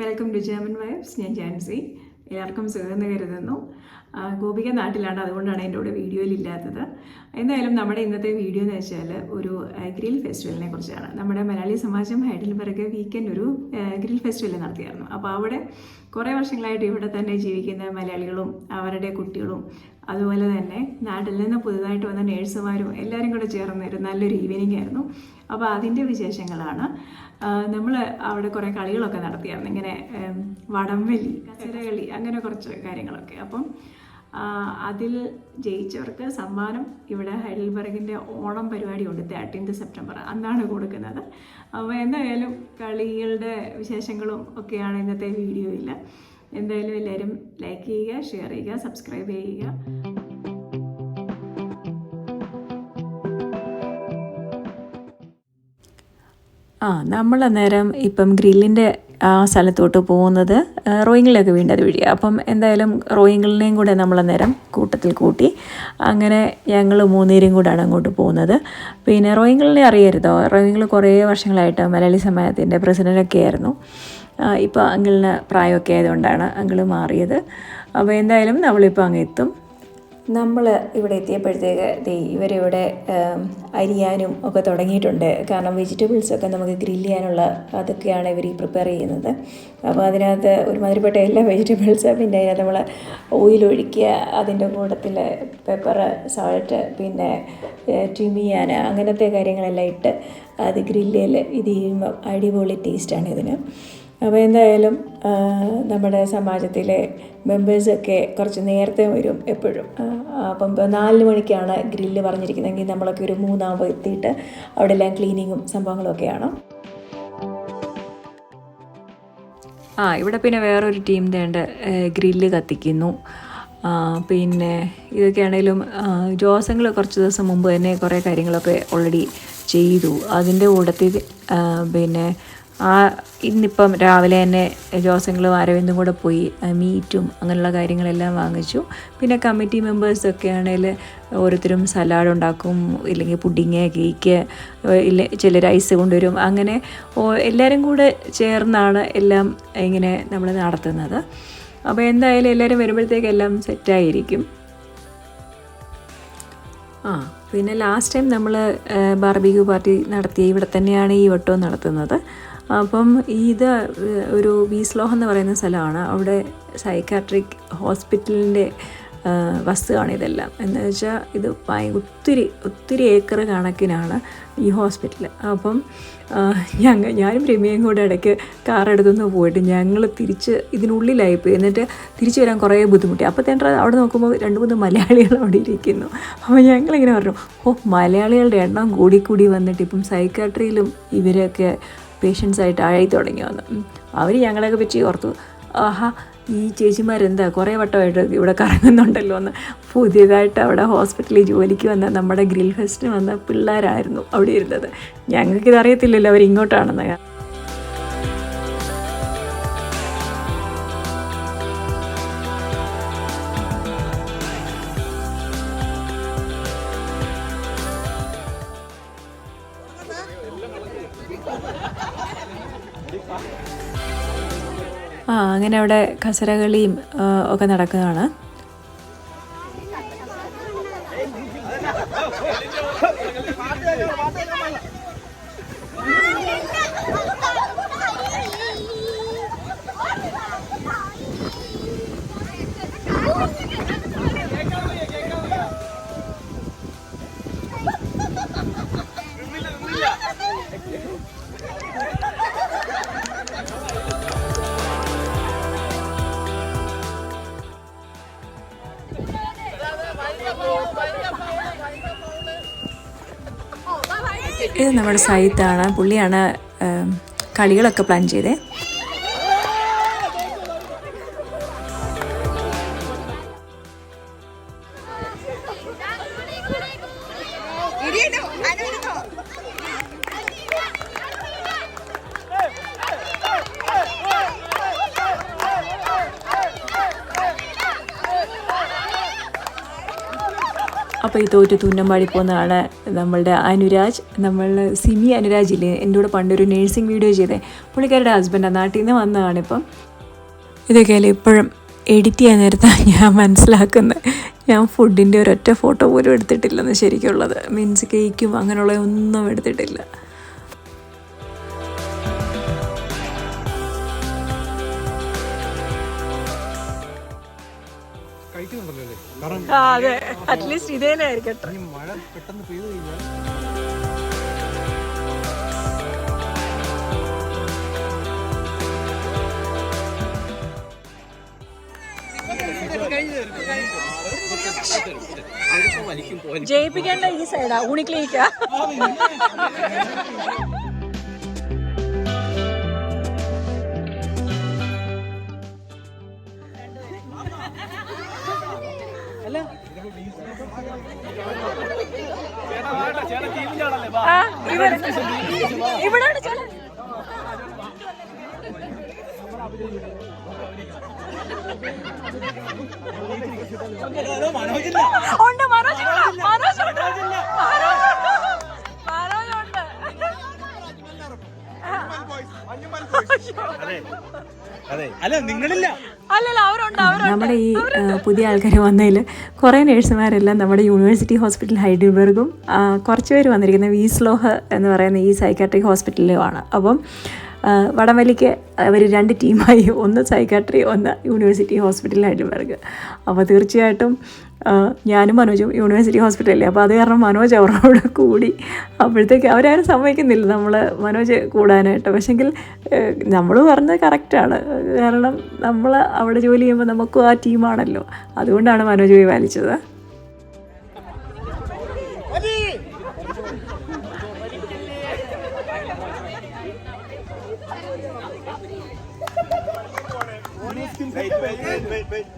Welcome to ജേമൻ vibes ഞാൻ ജാൻസി. എല്ലാവർക്കും സുഖമെന്ന് കരുതുന്നു. ഗോപിക നാട്ടിലാണ്. അതുകൊണ്ടാണ് എന്റെ കൂടെ വീഡിയോയിൽ ഇല്ലാത്തത്. എന്തായാലും നമ്മുടെ ഇന്നത്തെ വീഡിയോ എന്ന് വെച്ചാൽ ഒരു ഗ്രിൽ ഫെസ്റ്റിവലിനെ കുറിച്ചാണ്. നമ്മുടെ മലയാളി സമാജം ഹൈഡൽബർഗ് വീക്കെൻഡ് ഒരു ഗ്രിൽ ഫെസ്റ്റിവൽ നടത്തിയായിരുന്നു. അപ്പോൾ അവിടെ കുറേ വർഷങ്ങളായിട്ട് ഇവിടെ തന്നെ ജീവിക്കുന്ന മലയാളികളും അവരുടെ കുട്ടികളും അതുപോലെ തന്നെ നാട്ടിൽ നിന്ന് പുതുതായിട്ട് വന്ന നേഴ്സുമാരും എല്ലാവരും കൂടെ ചേർന്ന് ഒരു നല്ലൊരു ഈവനിങ് ആയിരുന്നു. അപ്പോൾ അതിന്റെ വിശേഷങ്ങളാണ്. നമ്മൾ അവിടെ കുറേ കളികളൊക്കെ നടത്തിയായിരുന്നു. ഇങ്ങനെ വടംവലി കച്ചരകളി അങ്ങനെ കുറച്ച് കാര്യങ്ങളൊക്കെ. അപ്പം അതിൽ ജയിച്ചവർക്ക് സമ്മാനം ഇവിടെ ഹൈഡൽബർഗിന്റെ ഓണം പരിപാടി ഉണ്ട്. തേർട്ടീൻത് സെപ്റ്റംബർ അന്നാണ് കൊടുക്കുന്നത്. അപ്പോൾ എന്തായാലും കളികളുടെ വിശേഷങ്ങളും ഒക്കെയാണ് ഇന്നത്തെ വീഡിയോയിൽ എന്തായാലും എല്ലാവരും ലൈക്ക് ചെയ്യുക ഷെയർ ചെയ്യുക സബ്സ്ക്രൈബ് ചെയ്യുക. ആ നമ്മൾ അന്നേരം ഇപ്പം ഗ്രില്ലിന്റെ ആ സ്ഥലത്തോട്ട് പോകുന്നത് റോയിങ്ങിലൊക്കെ വീണ്ടത് വഴി അപ്പം എന്തായാലും റോയിങ്ങിലിനെയും കൂടെ നമ്മൾ അന്നേരം കൂട്ടത്തിൽ കൂട്ടി അങ്ങനെ ഞങ്ങൾ മൂന്നേരും കൂടാണ് അങ്ങോട്ട് പോകുന്നത്. പിന്നെ റോയിങ്ങിലിനെ അറിയരുതോ? റോയിങ്ങിൽ കുറേ വർഷങ്ങളായിട്ട് മലയാളി സമയത്തിന്റെ പ്രസിഡന്റൊക്കെ ആയിരുന്നു. ഇപ്പോൾ അങ്കിളിന് പ്രായമൊക്കെ ആയതുകൊണ്ടാണ് അങ്കിൾ മാറിയത്. അപ്പോൾ എന്തായാലും നമ്മളിപ്പോൾ അങ്ങ് എത്തും നമ്മൾ ഇവിടെ എത്തിയപ്പോഴത്തേക്ക് ഇവരിവിടെ അരിയാനും ഒക്കെ തുടങ്ങിയിട്ടുണ്ട്. കാരണം വെജിറ്റബിൾസൊക്കെ നമുക്ക് ഗ്രില്ല് ചെയ്യാനുള്ള അതൊക്കെയാണ് ഇവർ പ്രിപ്പയർ ചെയ്യുന്നത്. അപ്പോൾ അതിനകത്ത് ഒരുമാതിരിപ്പെട്ട എല്ലാ വെജിറ്റബിൾസ് പിന്നെ അതിനകത്ത് നമ്മൾ ഓയിൽ ഒഴിക്കുക അതിന്റെ കൂട്ടത്തിൽ പെപ്പർ സാൾട്ട് പിന്നെ ടിമിയാൻ അങ്ങനത്തെ കാര്യങ്ങളെല്ലാം ഇട്ട് അത് ഗ്രില്ലിൽ ഇത് ചെയ്യുമ്പോൾ അടിപൊളി ടേസ്റ്റാണ് ഇതിന്. അപ്പോൾ എന്തായാലും നമ്മുടെ സമാജത്തിലെ മെമ്പേഴ്സൊക്കെ കുറച്ച് നേരത്തെ വരും എപ്പോഴും. അപ്പം നാല് മണിക്കാണ് ഗ്രില്ല് പറഞ്ഞിരിക്കുന്നതെങ്കിൽ നമ്മളൊക്കെ ഒരു മൂന്നാകുമ്പോൾ എത്തിയിട്ട് അവിടെ എല്ലാം ക്ലീനിങ്ങും സംഭവങ്ങളും ഒക്കെയാണ് ആ ഇവിടെ പിന്നെ വേറൊരു ടീം തേണ്ട ഗ്രില്ല് കത്തിക്കുന്നു. പിന്നെ ഇതൊക്കെ ആണെങ്കിലും ജോസങ്ങൾ കുറച്ച് ദിവസം മുമ്പ് തന്നെ കുറേ കാര്യങ്ങളൊക്കെ ഓൾറെഡി ചെയ്തു. അതിന്റെ കൂട്ടത്തിൽ പിന്നെ ആ ഇന്നിപ്പം രാവിലെ തന്നെ ജോസങ്ങളും അരവിന്ദും കൂടെ പോയി മീറ്റും അങ്ങനെയുള്ള കാര്യങ്ങളെല്ലാം വാങ്ങിച്ചു. പിന്നെ കമ്മിറ്റി മെമ്പേഴ്സൊക്കെ ആണെങ്കിൽ ഓരോരുത്തരും സലാഡ് ഉണ്ടാക്കും ഇല്ലെങ്കിൽ പുഡിങ് കേക്ക് ഇല്ല ചിലർ ഐസ് കൊണ്ടുവരും. അങ്ങനെ എല്ലാവരും കൂടെ ചേർന്നാണ് എല്ലാം ഇങ്ങനെ നമ്മൾ നടത്തുന്നത്. അപ്പോൾ എന്തായാലും എല്ലാവരും വരുമ്പോഴത്തേക്ക് എല്ലാം സെറ്റായിരിക്കും ആ പിന്നെ ലാസ്റ്റ് ടൈം നമ്മൾ ബാർബിക്യൂ പാർട്ടി നടത്തി ഇവിടെ തന്നെയാണ് ഈ വട്ടവും നടത്തുന്നത്. അപ്പം ഇത് ഒരു വീസ്ലോഹ് എന്ന് പറയുന്ന സ്ഥലമാണ്. അവിടെ സൈക്കാട്രിക് ഹോസ്പിറ്റലിന്റെ വസ്തുവാണ് ഇതെല്ലാം. എന്ന് വെച്ചാൽ ഇത് ഒത്തിരി ഒത്തിരി ഏക്കർ കണക്കിനാണ് ഈ ഹോസ്പിറ്റൽ അപ്പം ഞങ്ങൾ ഞാനും രമ്യയും കൂടെ ഇടയ്ക്ക് കാർ എടുത്തുനിന്ന് പോയിട്ട് ഞങ്ങൾ തിരിച്ച് ഇതിനുള്ളിലായിപ്പോയി എന്നിട്ട് തിരിച്ചു വരാൻ കുറേ ബുദ്ധിമുട്ടി. അപ്പോൾ തന്നെ അവിടെ നോക്കുമ്പോൾ രണ്ട് മൂന്ന് മലയാളികൾ അവിടെ ഇരിക്കുന്നു. അപ്പോൾ ഞങ്ങളിങ്ങനെ പറഞ്ഞു ഓ മലയാളികളുടെ എണ്ണം കൂടി കൂടി വന്നിട്ട് ഇപ്പം സൈക്കാട്രിയിലും ഇവരൊക്കെ പേഷ്യൻസ് ആയിട്ട് ആയി തുടങ്ങി വന്നു അവർ ഞങ്ങളെയൊക്കെ പറ്റി ഓർത്തു ആഹാ ഈ ചേച്ചിമാരെന്താ? കുറേ വട്ടമായിട്ട് ഇവിടെ കറങ്ങുന്നുണ്ടല്ലോ എന്ന് പുതിയതായിട്ട് അവിടെ ഹോസ്പിറ്റലിൽ ജോലിക്ക് വന്ന നമ്മുടെ ഗ്രിൽ ഫെസ്റ്റിന് വന്ന പിള്ളേരായിരുന്നു അവിടെ ഇരുന്നത്. ഞങ്ങൾക്കിത് അറിയത്തില്ലല്ലോ അങ്ങനെ അവിടെ കസരകളിയും ഒക്കെ നടക്കുകയാണ് നമ്മുടെ സൈത്താണ് പുള്ളിയാണ് കളികളൊക്കെ പ്ലാൻ ചെയ്തേ. ഈ തോറ്റ് തുന്നമ്പാടി പോകുന്നതാണ് നമ്മളുടെ അനുരാജ് നമ്മൾ സിമി അനുരാജ് ഇല്ലേ? എന്റെ കൂടെ പണ്ടൊരു നേഴ്സിംഗ് വീഡിയോ ചെയ്തേ. പുള്ളിക്കാരുടെ ഹസ്ബൻഡാണ് നാട്ടിൽ നിന്ന് വന്നതാണ് ഇപ്പം. ഇതൊക്കെയല്ലേ ഇപ്പോഴും എഡിറ്റ് ചെയ്യാൻ നേരത്താണ് ഞാൻ മനസ്സിലാക്കുന്നത് ഞാൻ ഫുഡിന്റെ ഒരൊറ്റ ഫോട്ടോ പോലും എടുത്തിട്ടില്ലെന്ന് ശരിക്കുള്ളത്. മീൻസ് കേക്കും അങ്ങനെയുള്ള ഒന്നും എടുത്തിട്ടില്ല. അല്ലേ? കാരണം അതെ. അറ്റ്ലീസ്റ്റ് ഇതേലായിരിക്കട്ടെ ഈ മഴ പെട്ടെന്ന് പെയ്തു കഴിഞ്ഞാൽ ജയിപ്പിക്കേണ്ട ഈ സൈഡാ ഊണിക്ലിനിക്കാ ഇവിടെ. ഉണ്ട് മനോജ് ഉണ്ട്. മനോജ് ഉണ്ട്. മനോജ് അതെ. അല്ല നിങ്ങളില്ല. നമ്മുടെ ഈ പുതിയ ആൾക്കാർ വന്നതിൽ കുറേ നേഴ്സുമാരെല്ലാം നമ്മുടെ യൂണിവേഴ്സിറ്റി ഹോസ്പിറ്റൽ ഹൈഡൽബർഗും കുറച്ച് പേര് വന്നിരിക്കുന്ന വീസ്ലോഹ് എന്ന് പറയുന്ന ഈ സൈക്കാട്രിക് ഹോസ്പിറ്റലിലുമാണ് അപ്പം വടംവലിക്ക് അവർ രണ്ട് ടീമായി ഒന്ന് സൈക്കാട്രി ഒന്ന് യൂണിവേഴ്സിറ്റി ഹോസ്പിറ്റൽ ഹൈഡൽബർഗ് അപ്പോൾ തീർച്ചയായിട്ടും ഞാനും മനോജും യൂണിവേഴ്സിറ്റി ഹോസ്പിറ്റലിലെ അപ്പോൾ അത് കാരണം മനോജ് അവരോട് കൂടി അപ്പോഴത്തേക്ക് അവരാരും സമ്മതിക്കുന്നില്ല നമ്മൾ മനോജ് കൂടാനായിട്ട്. പക്ഷെങ്കിൽ നമ്മൾ പറഞ്ഞത് കറക്റ്റാണ് കാരണം നമ്മൾ അവിടെ ജോലി ചെയ്യുമ്പോൾ നമുക്കും ആ ടീമാണല്ലോ അതുകൊണ്ടാണ് മനോജ് പോയി വലിച്ചത് Wait, wait, wait, ആ,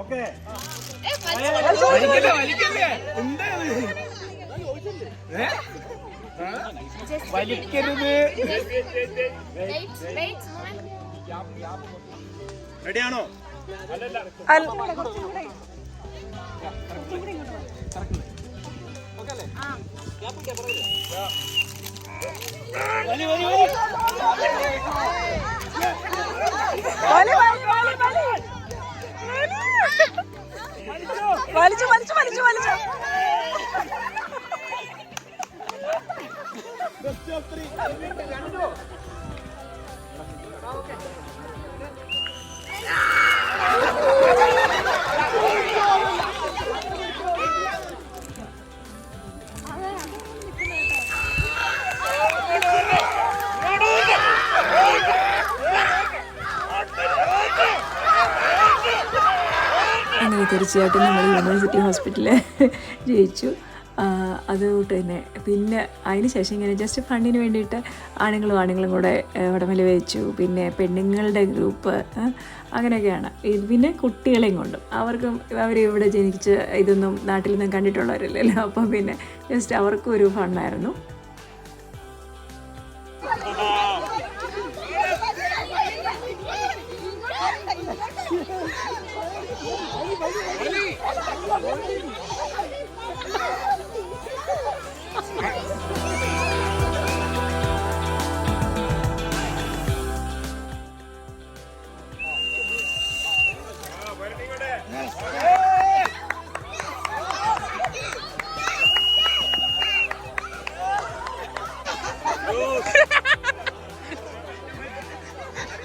ഓക്കെ. വലിക്കരുത്. റെഡിയാണോ അല്ല. വലി വലി വലി. വലി, വലി, വലി, വലി. വലിച്ചു വലിച്ചു വലിച്ചു വലിച്ചു. അങ്ങനെ തീർച്ചയായിട്ടും നമ്മൾ യൂണിവേഴ്സിറ്റി ഹോസ്പിറ്റലിൽ ജയിച്ചു. അതുകൊണ്ട് തന്നെ. പിന്നെ അതിന് ശേഷം ഇങ്ങനെ ജസ്റ്റ് ഫണ്ടിന് വേണ്ടിയിട്ട് ആണുങ്ങളും ആണുങ്ങളും കൂടെ ഉടമൽ വെച്ചു. പിന്നെ പെണ്ണുങ്ങളുടെ ഗ്രൂപ്പ് അങ്ങനെയൊക്കെയാണ്. പിന്നെ കുട്ടികളെയും കൊണ്ടും. അവർക്കും അവർ ഇവിടെ ജനിച്ച് ഇതൊന്നും നാട്ടിൽ നിന്നും കണ്ടിട്ടുള്ളവരല്ലല്ലോ. അപ്പം പിന്നെ ജസ്റ്റ് അവർക്കും ഒരു ഫണ്ടായിരുന്നു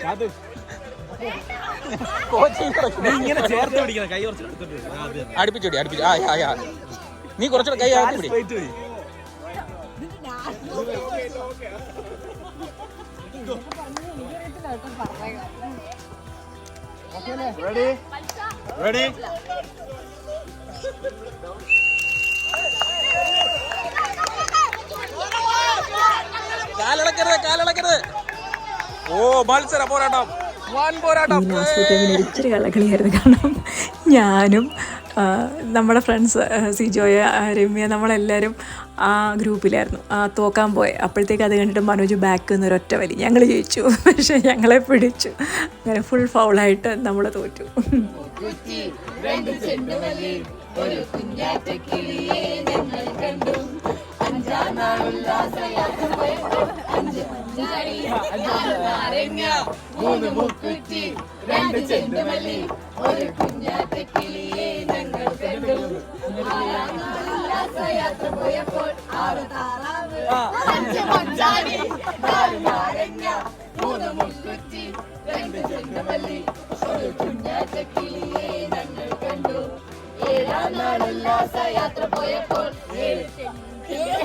അത് നീ ഇങ്ങനെ ചേർത്ത് പിടിക്കണം. കൈ കുറച്ച് അടുത്തോട്ട് അടുപ്പിച്ചോടി അടുപ്പിച്ചു. ആ ആ ആ. നീ കുറച്ചുകൂടെ കൈ ആക്കി പിടി. Ready ready കാലിളക്കരുത് കാലിളക്കരുത്. ഓ മത്സര പോരാട്ടം. ഈ ഇച്ചിരി കളകളിയായിരുന്നു കാരണം ഞാനും നമ്മുടെ ഫ്രണ്ട്സ് സിജോയ രമ്യ നമ്മളെല്ലാവരും ആ ഗ്രൂപ്പിലായിരുന്നു. ആ തോക്കാൻ പോയെ. അപ്പോഴത്തേക്ക് അത് കണ്ടിട്ട് മനോജ് ബാക്ക് നിന്ന് ഒരൊറ്റ വലി. ഞങ്ങൾ ജയിച്ചു. പക്ഷേ ഞങ്ങളെ പിടിച്ചു. അങ്ങനെ ഫുൾ ഫൗളായിട്ട് നമ്മൾ തോറ്റു. മൂന്ന് മൂക്കുറ്റി രണ്ട് ചെണ്ടുമല്ലി ഒരു കുഞ്ഞാറ്റ കിളിയെ ഞങ്ങൾ കണ്ടു യാത്ര പോയപ്പോൾ ആറ് താറാവ് അഞ്ച് മഞ്ചാടി നാല് നാരങ്ങ മൂന്ന് മുക്കുറ്റി രണ്ട് ചെണ്ടുമല്ലി ഒരു കുഞ്ഞാറ്റ കിളിയെ ഞങ്ങൾ കണ്ടു ഏഴാം നാൾ ഉല്ലാസ യാത്ര പോയപ്പോൾ ഏഴ്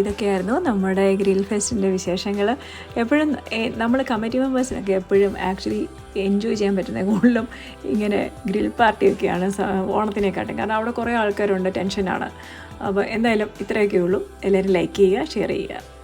ഇതൊക്കെയായിരുന്നു നമ്മുടെ ഗ്രിൽ ഫെസ്റ്റിന്റെ വിശേഷങ്ങൾ. എപ്പോഴും നമ്മൾ കമ്മിറ്റി മെമ്പേഴ്സിനൊക്കെ എപ്പോഴും ആക്ച്വലി എൻജോയ് ചെയ്യാൻ പറ്റുന്ന കൂടുതലും ഇങ്ങനെ ഗ്രിൽ പാർട്ടിയൊക്കെയാണ് ഓണത്തിനെക്കാട്ടും. കാരണം അവിടെ കുറേ ആൾക്കാരുണ്ട് ടെൻഷനാണ്. അപ്പോൾ എന്തായാലും ഇത്രയൊക്കെ ഉള്ളൂ എല്ലാവരും ലൈക്ക് ചെയ്യുക ഷെയർ ചെയ്യുക.